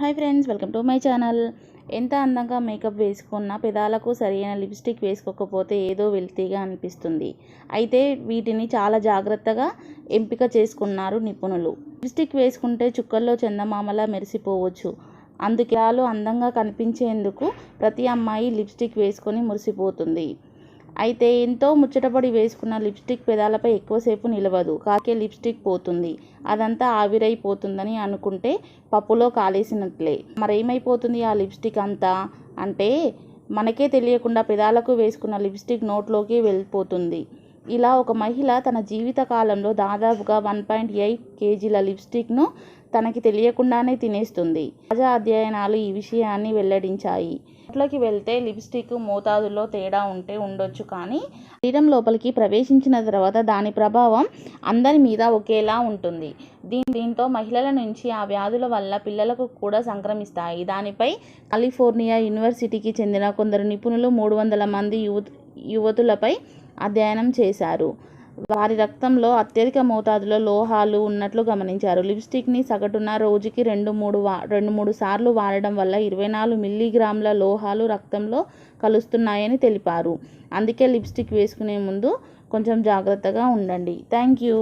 Hi friends welcome to my channel. ఎంత అందంగా makeup వేసుకున్నా పెదాలకు సరైన లిప్స్టిక్ వేసుకోకపోతే ఏదో వెల్తీగా అనిపిస్తుంది. అయితే వీటిని చాలా జాగ్రత్తగా ఎంపిక చేసుకున్నారు నిపుణులు. లిప్స్టిక్ వేసుకుంటే చుక్కల్లో చందమామలా మెరిసిపోవచ్చు. అందుకే అందంగా కనిపించేందుకు ప్రతి అమ్మాయి లిప్స్టిక్ వేసుకొని మురిసిపోతుంది. అయితే ఎంతో ముచ్చటపడి వేసుకున్న లిప్స్టిక్ పెదాలపై ఎక్కువసేపు నిలవదు. కాకే లిప్స్టిక్ పోతుంది. అదంతా ఆవిరైపోతుందని అనుకుంటే పప్పులో కాలేసినట్లే. మరేమైపోతుంది ఆ లిప్స్టిక్ అంతా? అంటే మనకే తెలియకుండా పెదాలకు వేసుకున్న లిప్స్టిక్ నోట్లోకి వెళ్ళిపోతుంది. ఇలా ఒక మహిళ తన జీవిత కాలంలో దాదాపుగా వన్ పాయింట్ ఎయిట్ కేజీల లిప్స్టిక్ను తనకి తెలియకుండానే తినేస్తుంది. తాజా అధ్యయనాలు ఈ విషయాన్ని వెల్లడించాయి. నోట్లోకి వెళ్తే లిప్స్టిక్ మోతాదులో తేడా ఉంటే ఉండొచ్చు కానీ శరీరం లోపలికి ప్రవేశించిన తర్వాత దాని ప్రభావం అందరి మీద ఒకేలా ఉంటుంది. దీని దీంతో మహిళల నుంచి ఆ వ్యాధుల వల్ల పిల్లలకు కూడా సంక్రమిస్తాయి. దానిపై కాలిఫోర్నియా యూనివర్సిటీకి చెందిన కొందరు నిపుణులు మూడు వందల మంది యువ యువతులపై అధ్యయనం చేశారు. వారి రక్తంలో అత్యధిక మోతాదులో లోహాలు ఉన్నట్లు గమనించారు. లిప్స్టిక్ని సగటున రోజుకి రెండు మూడు వా రెండు మూడు సార్లు వాడడం వల్ల ఇరవై నాలుగు మిల్లీగ్రాముల లోహాలు రక్తంలో కలుస్తున్నాయని తెలిపారు. అందుకే లిప్స్టిక్ వేసుకునే ముందు కొంచెం జాగ్రత్తగా ఉండండి. Thank you